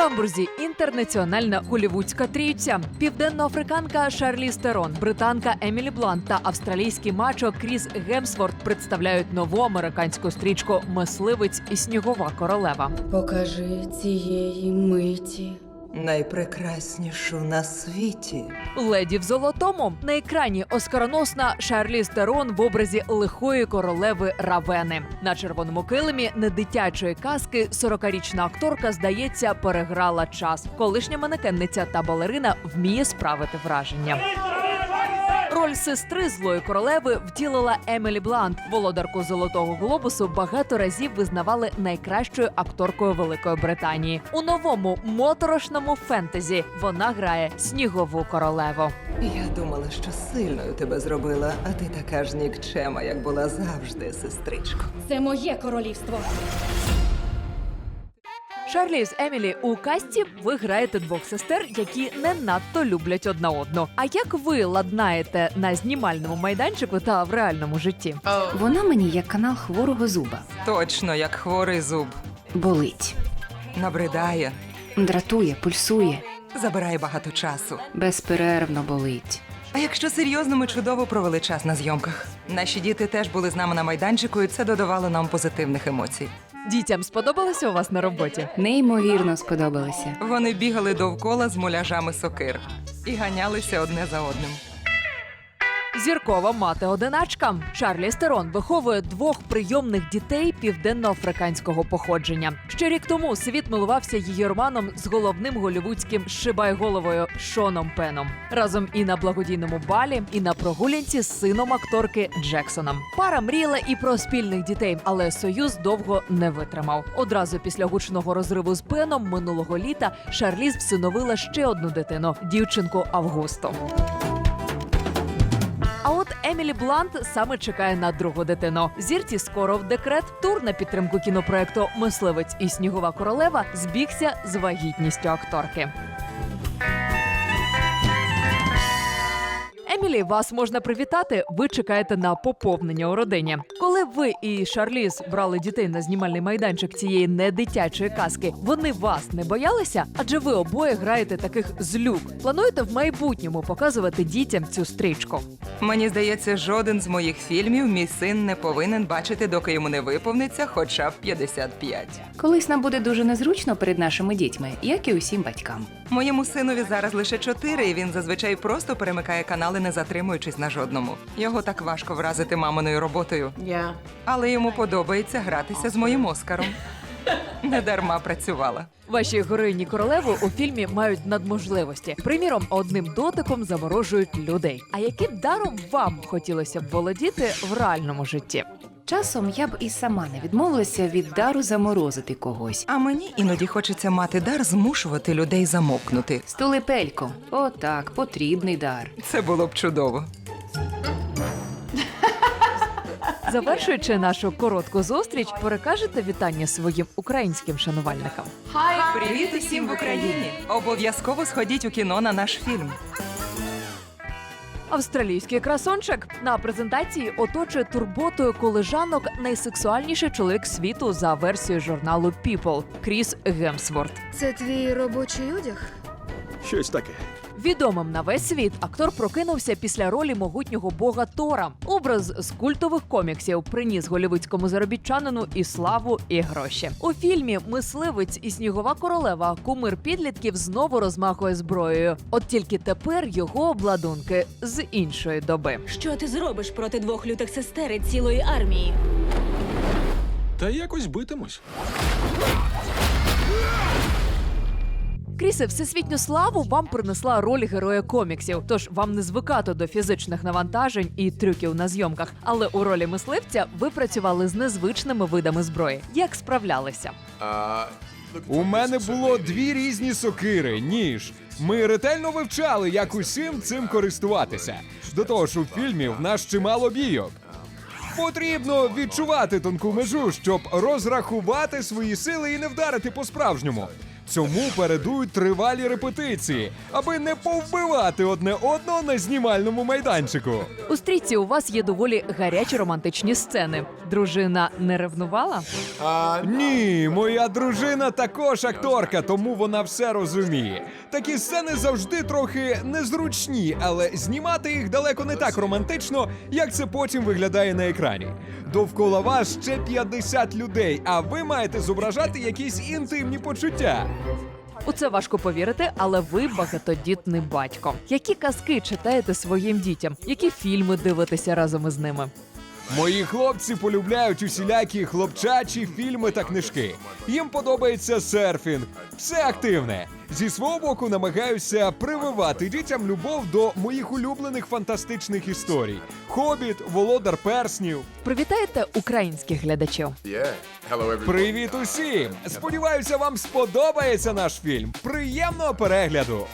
Гамбурзі інтернаціональна голівудська трійця. Південноафриканка Шарлі Стерон, британка Емілі Блант та австралійський мачо Кріс Гемсворт представляють нову американську стрічку Мисливець і снігова королева. Покажи цієї миті. Найпрекраснішу на світі. Леді в золотому на екрані оскароносна Шарлі Стерон в образі лихої королеви Равени. На червоному килимі недитячої казки 40-річна акторка, здається, переграла час. Колишня манекенниця та балерина вміє справити враження. Роль сестри злої королеви втілила Емілі Блант. Володарку золотого глобусу багато разів визнавали найкращою акторкою Великої Британії. У новому моторошному фентезі вона грає снігову королеву. Я думала, що сильною тебе зробила, а ти така ж нікчема, як була завжди, сестричко. Це моє королівство. Шарлі з Емілі у касті ви граєте двох сестер, які не надто люблять одна одну. А як ви ладнаєте на знімальному майданчику та в реальному житті? Вона мені як канал хворого зуба. Точно, як хворий зуб. Болить, Набридає, дратує, пульсує, забирає багато часу. безперервно болить. А якщо серйозно, ми чудово провели час на зйомках. Наші діти теж були з нами на майданчику, і це додавало нам позитивних емоцій. Дітям сподобалося у вас на роботі? Неймовірно сподобалося. Вони бігали довкола з муляжами сокир і ганялися одне за одним. Зіркова мати одиначка Шарлі Стерон виховує двох прийомних дітей південноафриканського походження. Ще рік тому світ милувався її романом з головним голівудським шибайголовою Шоном Пеном. Разом і на благодійному балі, і на прогулянці з сином акторки Джексоном. Пара мріяла і про спільних дітей, але союз довго не витримав. Одразу після гучного розриву з Пеном минулого літа Шарліз всиновила ще одну дитину дівчинку Августу. Емілі Блант саме чекає на другу дитину. Зірці скоро в декрет. Тур на підтримку кінопроекту Мисливець і снігова королева збігся з вагітністю акторки. Емілі, вас можна привітати. Ви чекаєте на поповнення у родині. Коли ви і Шарліз брали дітей на знімальний майданчик цієї недитячої казки, вони вас не боялися? Адже ви обоє граєте таких злюк. Плануєте в майбутньому показувати дітям цю стрічку? Мені здається, жоден з моїх фільмів мій син не повинен бачити, доки йому не виповниться хоча б 55. Колись нам буде дуже незручно перед нашими дітьми, як і усім батькам. Моєму синові зараз лише чотири, і він зазвичай просто перемикає канали, не затримуючись на жодному. Його так важко вразити маминою роботою. Yeah. Але йому подобається гратися з моїм Оскаром. Недарма працювала. Ваші героїні королеви у фільмі мають надможливості. Приміром, одним дотиком заморожують людей. А яким даром вам хотілося б володіти в реальному житті? Часом я б і сама не відмовилася від дару заморозити когось. А мені іноді хочеться мати дар змушувати людей замовкнути. Столипелько, отак, потрібний дар. Це було б чудово. Завершуючи нашу коротку зустріч, перекажете вітання своїм українським шанувальникам. Привіт усім в Україні! Обов'язково сходіть у кіно на наш фільм. Австралійський красончик на презентації оточує турботою колежанок найсексуальніший чоловік світу за версією журналу People Кріс Гемсворт. Це твій робочий одяг? Щось таке. Відомим на весь світ актор прокинувся після ролі могутнього бога Тора. Образ з культових коміксів приніс голівудському заробітчанину і славу, і гроші. У фільмі Мисливець і снігова королева кумир підлітків знову розмахує зброєю. От тільки тепер його обладунки з іншої доби. Що ти зробиш проти двох лютих сестер і цілої армії? Та якось битимось. Крісе, всесвітню славу вам принесла роль героя коміксів. Тож вам не звикати до фізичних навантажень і трюків на зйомках. Але у ролі мисливця ви працювали з незвичними видами зброї. Як справлялися? У мене було дві різні сокири, ніж. Ми ретельно вивчали, як усім цим користуватися. До того ж, у фільмі в нас чимало бійок. Потрібно відчувати тонку межу, щоб розрахувати свої сили і не вдарити по-справжньому. Цьому передують тривалі репетиції, аби не повбивати одне одного на знімальному майданчику. У стрічці у вас є доволі гарячі романтичні сцени. Дружина не ревнувала? А, Ні, моя дружина також акторка, тому вона все розуміє. Такі сцени завжди трохи незручні, але знімати їх далеко не так романтично, як це потім виглядає на екрані. Довкола вас ще 50 людей, а ви маєте зображати якісь інтимні почуття. У це важко повірити, але ви багатодітний батько. Які казки читаєте своїм дітям? Які фільми дивитеся разом із ними? Мої хлопці полюбляють усілякі хлопчачі фільми та книжки. Їм подобається серфінг, все активне. Зі свого боку намагаюся прививати дітям любов до моїх улюблених фантастичних історій: Хобіт, Володар Перснів. Привітаєте українських глядачів. Привіт усім! Сподіваюся, вам сподобається наш фільм. Приємного перегляду!